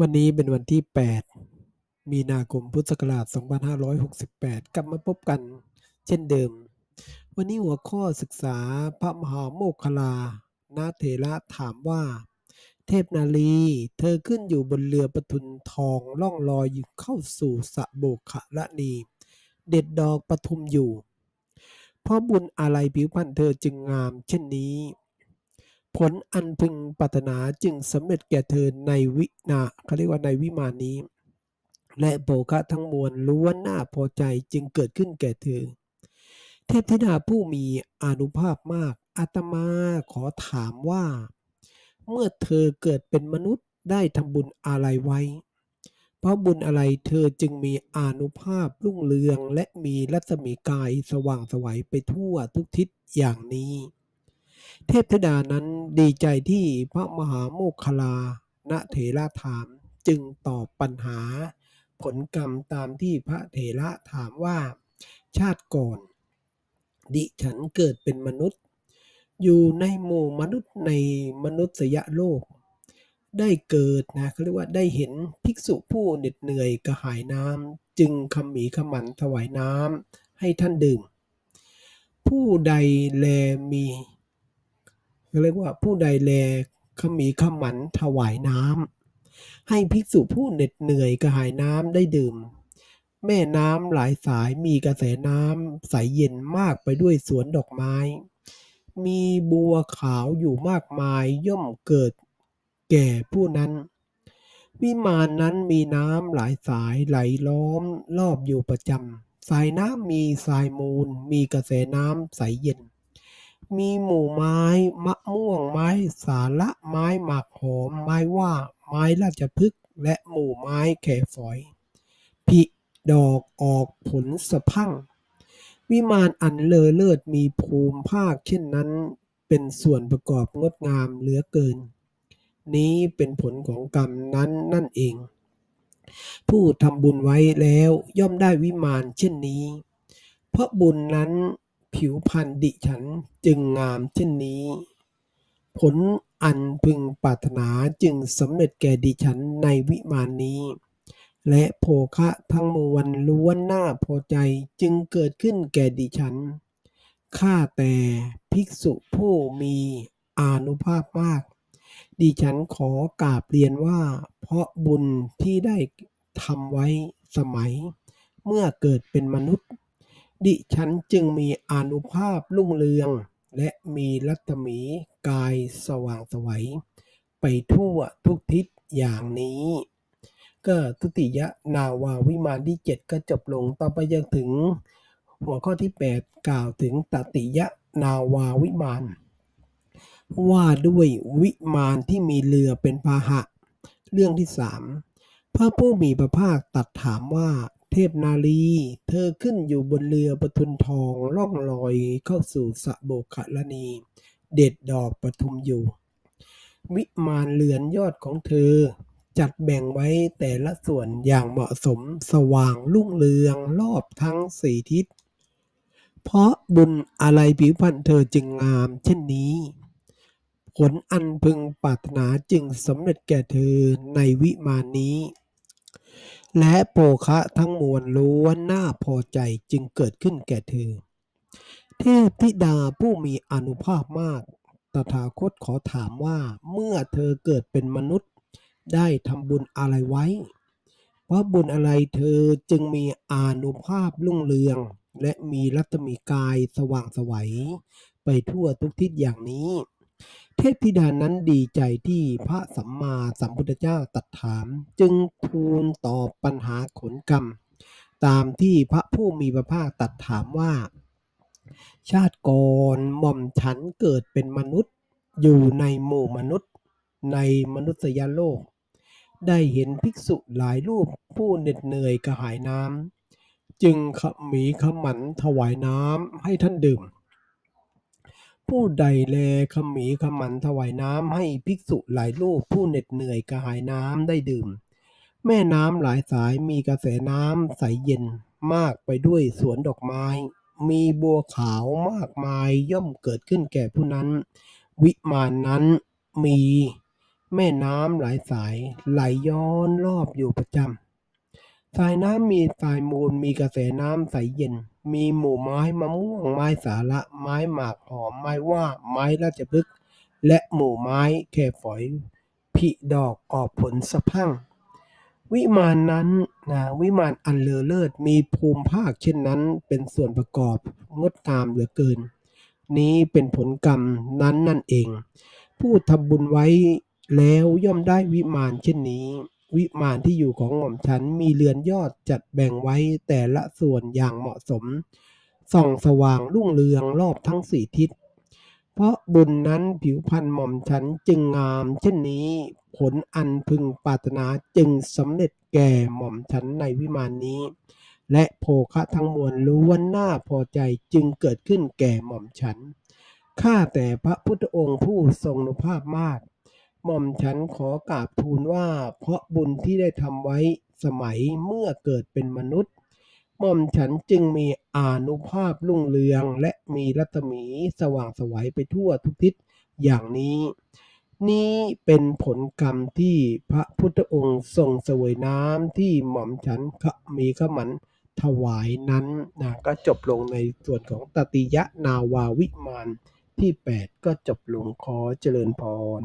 วันนี้เป็นวันที่ 8 มีนาคมพุทธศักราช 2568 กลับมาพบกันเช่นเดิม วันนี้หัวข้อศึกษาพระมหาโมคคลานาเถระถามว่า เทพนาลีเธอขึ้นอยู่บนเรือปทุนทองล่องลอยอยู่เข้าสู่สะโบกขละนีเด็ดดอกปทุมอยู่ เพราะบุญอะไรผิวพรรณเธอจึงงามเช่นนี้ ผลอันพึงปรารถนาจึงสำเร็จแก่เธอในวินาเขาเรียกว่าในวิมานนี้ และโภคะทั้งมวลล้วนน่าพอใจจึงเกิดขึ้นแก่เธอ เทพธิดาผู้มีอนุภาพมากอาตมาขอถามว่า เมื่อเธอเกิดเป็นมนุษย์ได้ทำบุญอะไรไว้ เพราะบุญอะไรเธอจึงมีอนุภาพรุ่งเรืองและมีรัศมีกายสว่างสวัยไปทั่วทุกทิศอย่างนี้ เทพธิดานั้นดีใจที่พระมหาโมคคลาณเถระถามจึงตอบปัญหา ผลกรรมตามที่พระเถระถามว่า ชาติก่อน ดิฉันเกิดเป็นมนุษย์ อยู่ในหมู่มนุษย์ในมนุษยโลก ได้เกิดนะเขาเรียกว่าได้เห็นภิกษุผู้เหน็ดเหนื่อยกระหายน้ำจึงคำหมีขมันถวายน้ำให้ท่านดื่ม ผู้ใดแลมี เรียกว่าผู้ใดแลขมีขมันถวายน้ำให้ภิกษุผู้เหน็ดเหนื่อยกระหายน้ำได้ดื่ม แม่น้ำหลายสายมีกระแสน้ำใสเย็นมากไปด้วยสวนดอกไม้ มีบัวขาวอยู่มากมายย่อมเกิดแก่ผู้นั้นวิมานนั้นมีน้ำหลายสายไหลล้อมรอบอยู่ประจำสายน้ำมีทรายมูล มีกระแสน้ำใสเย็น มีหมู่ไม้ มะม่วงไม้สาละไม้หมากหอม ไม้ว่า ไม้ราชพฤกษ์และหมู่ไม้แข่ฝอยผิดอกออกผลสะพั่ง วิมานอันเลอเลิศมีภูมิภาคเช่นนั้น เป็นส่วนประกอบงดงามเหลือเกิน นี้เป็นผลของกรรมนั้นนั่นเอง ผู้ทำบุญไว้แล้วย่อมได้วิมานเช่นนี้ เพราะบุญนั้น ผิวพรรณดิฉันจึงงามเช่นนี้ ผลอันพึงปรารถนาจึงสำเร็จแก่ดิฉันในวิมานนี้ และโภคะทั้งมวลล้วนหน่าพอใจจึงเกิดขึ้นแก่ดิฉัน ข้าแต่ภิกษุผู้มีอานุภาพมาก ดิฉันขอกราบเรียนว่า เพราะบุญที่ได้ทำไว้สมัย เมื่อเกิดเป็นมนุษย์ ดิฉันจึงมีอานุภาพรุ่งเรือง และมีรัศมีกายสว่างไสวัย ไปทั่วทุกทิศอย่างนี้ ก็ทุติยนาวาวิมานที่ 7 ก็จบลงต่อไปยังถึง หัวข้อที่ 8 กล่าวถึงตติยนาวาวิมานว่าด้วยวิมานที่มีเรือเป็นพาหะ เรื่องที่สามพระผู้มีพระภาคตรัสถามว่า เทพนาลีเธอขึ้นอยู่บนเรือประทุนทองล่องลอยเข้าสู่สะโบกขลนี เด็ดดอกปทุมอยู่ วิมานเรือนยอดของเธอ จัดแบ่งไว้แต่ละส่วนอย่างเหมาะสมสว่างรุ่งเรืองรอบทั้งสี่ทิศ เพราะบุญอะไรผิวพรรณเธอจึงงามเช่นนี้ผลอันพึงปรารถนาจึงสำเร็จแก่เธอในวิมานนี้ และโภคะทั้งมวลล้วนน่าพอใจจึงเกิดขึ้นแก่เธอ เทพธิดาผู้มีอนุภาพมาก ตถาคตขอถามว่าเมื่อเธอเกิดเป็นมนุษย์ ได้ทำบุญอะไรไว้ เพราะบุญอะไรเธอจึงมีอนุภาพรุ่งเรือง และมีรัตมีกายสว่างสวัย ไปทั่วทุกทิศอย่างนี้ เทพธิดานั้นดีใจที่พระสัมมาสัมพุทธเจ้าตรัสถาม จึงทูลตอบปัญหาขนกรรม ตามที่พระผู้มีพระภาคตรัสถามว่า ชาติก่อนหม่อมฉันเกิดเป็นมนุษย์อยู่ในหมู่มนุษย์ในมนุษยโลก ได้เห็นภิกษุหลายรูปผู้เหน็ดเหนื่อยกระหายน้ำจึงขมีขมันถวายน้ำให้ท่านดื่ม ผู้ใดแลขมีขมันถวายน้ำให้ภิกษุหลายรูปผู้เหน็ดเหนื่อยกระหายน้ำได้ดื่ม แม่น้ำหลายสายมีกระแสน้ำใสเย็นมากไปด้วยสวนดอกไม้ มีบัวขาวมากมายย่อมเกิดขึ้นแก่ผู้นั้น วิมานนั้นมีแม่น้ำหลายสายไหลย้อนรอบอยู่ประจำ สายน้ำมีสายมูล มีกระแสน้ำใสเย็น มีหมู่ไม้มะม่วง ไม้สาระ ไม้หมากหอม ไม้ว่า ไม้ราชพฤกษ์ และหมู่ไม้แคฝอย ผลิดอกออกผลสะพรั่ง วิมานนั้นนะวิมานอันเลอเลิศ มีภูมิภาคเช่นนั้น เป็นส่วนประกอบงดงามเหลือเกิน นี้เป็นผลกรรมนั้นนั่นเอง ผู้ทำบุญไว้แล้วย่อมได้วิมานเช่นนี้ วิมานที่อยู่ของหม่อมฉันมีเรือนยอดจัดแบ่งไว้แต่ละส่วนอย่างเหมาะสม ส่องสว่างรุ่งเรืองรอบทั้งสี่ทิศ เพราะบุญนั้นผิวพรรณหม่อมฉันจึงงามเช่นนี้ผลอันพึงปรารถนาจึงสำเร็จแก่หม่อมฉันในวิมานนี้ และโภคะทั้งมวลล้วนน่าพอใจจึงเกิดขึ้นแก่หม่อมฉันข้าแต่พระพุทธองค์ผู้ทรงนุภาพมาก หม่อมฉันขอกราบทูลว่า เพราะบุญที่ได้ทำไว้สมัยเมื่อเกิดเป็นมนุษย์หม่อมฉันจึงมีอานุภาพรุ่งเรืองและมีรัศมีสว่างสวัยไปทั่วทุกทิศอย่างนี้ นี้เป็นผลกรรมที่พระพุทธองค์ทรงเสวยน้ำที่หม่อมฉันขะมีขมันถวายนั้นนะก็จบลงในส่วนของตติยะนาวาวิมานที่ 8 ก็จบลงขอเจริญพร